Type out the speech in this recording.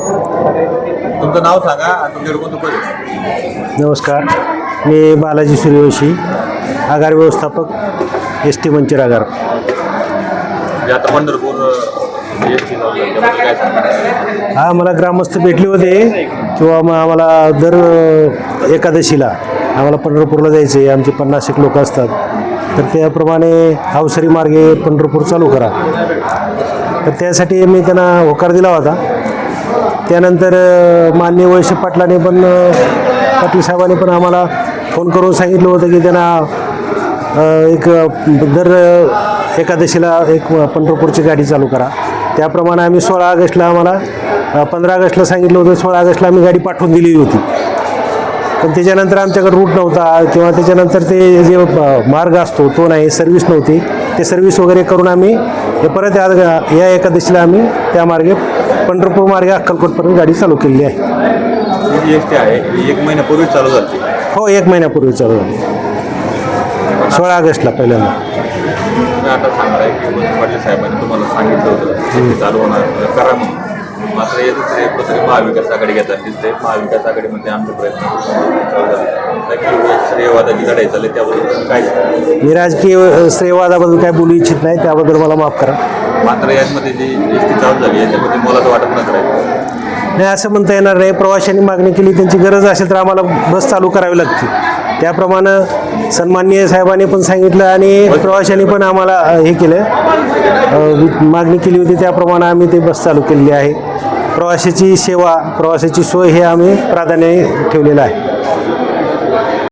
तुमचं नाव सांगा आणि तुमच्याकडे कोणतं पद आहे? नमस्कार मी बालाजी सूर्यवंशी आगार व्यवस्थापक एस टी मंचिर आगार म्हणजे आता पंढरपूर अं, हा मला ग्रामस्थ भेटले होते किंवा मग आम्हाला दर एकादशीला आम्हाला पंढरपूरला जायचं आहे आमचे पन्नास एक लोक असतात. तर त्याप्रमाणे अवसरी मार्गे पंढरपूर चालू करा. तर त्यासाठी मी त्यांना होकार दिला होता. त्यानंतर मान्य माननीय वैश्य पाटलाने पण पाटील साहेबांनी पण आम्हाला फोन करून सांगितलं होतं की त्यांना एक दर एकादशीला एक पंढरपूरची गाडी चालू करा. त्याप्रमाणे आम्ही सोळा ऑगस्टला आम्हाला पंधरा ऑगस्टला सांगितलं होतं सोळा ऑगस्टला आम्ही गाडी पाठवून दिलेली होती. पण त्याच्यानंतर आमच्याकडे रूट नव्हता किंवा त्याच्यानंतर ते जे मार्ग असतो तो नाही सर्व्हिस नव्हती. ते सर्व्हिस वगैरे करून आम्ही हे परत या- या एकादशीला आम्ही त्या मार्गे पंढरपूर मार्गे अक्कलकोटपर्यंत गाडी चालू केलेली आहे. आहे एक महिन्यापूर्वी चालू झाली. हो एक महिन्यापूर्वी चालू झाली. सोळा ऑगस्टला पहिल्यांदा. तुम्ही आता सांगताय की वसंत पाटील साहेबांनी तुम्हाला सांगितलं होतं की चालू होणार करा म्हणून. मात्र हे दुसरे कुठेतरी महाविकास आघाडी घेतात दिसते महाविकास आघाडीमध्ये आमचे प्रयत्न श्रेयवादाची लढाई चालली त्याबद्दल काय? मी राजकीय श्रेयवादाबद्दल काय बोलू इच्छित नाही त्याबद्दल मला माफ करा. मात्र यामध्ये जी एस टी चालू झाली याच्यामध्ये मोलाचं वाटत नसतं आहे. नाही असं म्हणता येणार नाही प्रवाशांनी मागणी केली त्यांची गरज असेल तर आम्हाला बस चालू करावी लागते. त्याप्रमाणे सन्माननीय साहेबांनी पण सांगितलं आणि प्रवाशांनी पण आम्हाला हे केलं. मागणी केली होती त्याप्रमाणे आम्ही ते बस चालू केलेली आहे. प्रवाशाची सेवा प्रवासाची सोय हे आम्ही प्राधान्य ठेवलेलं आहे.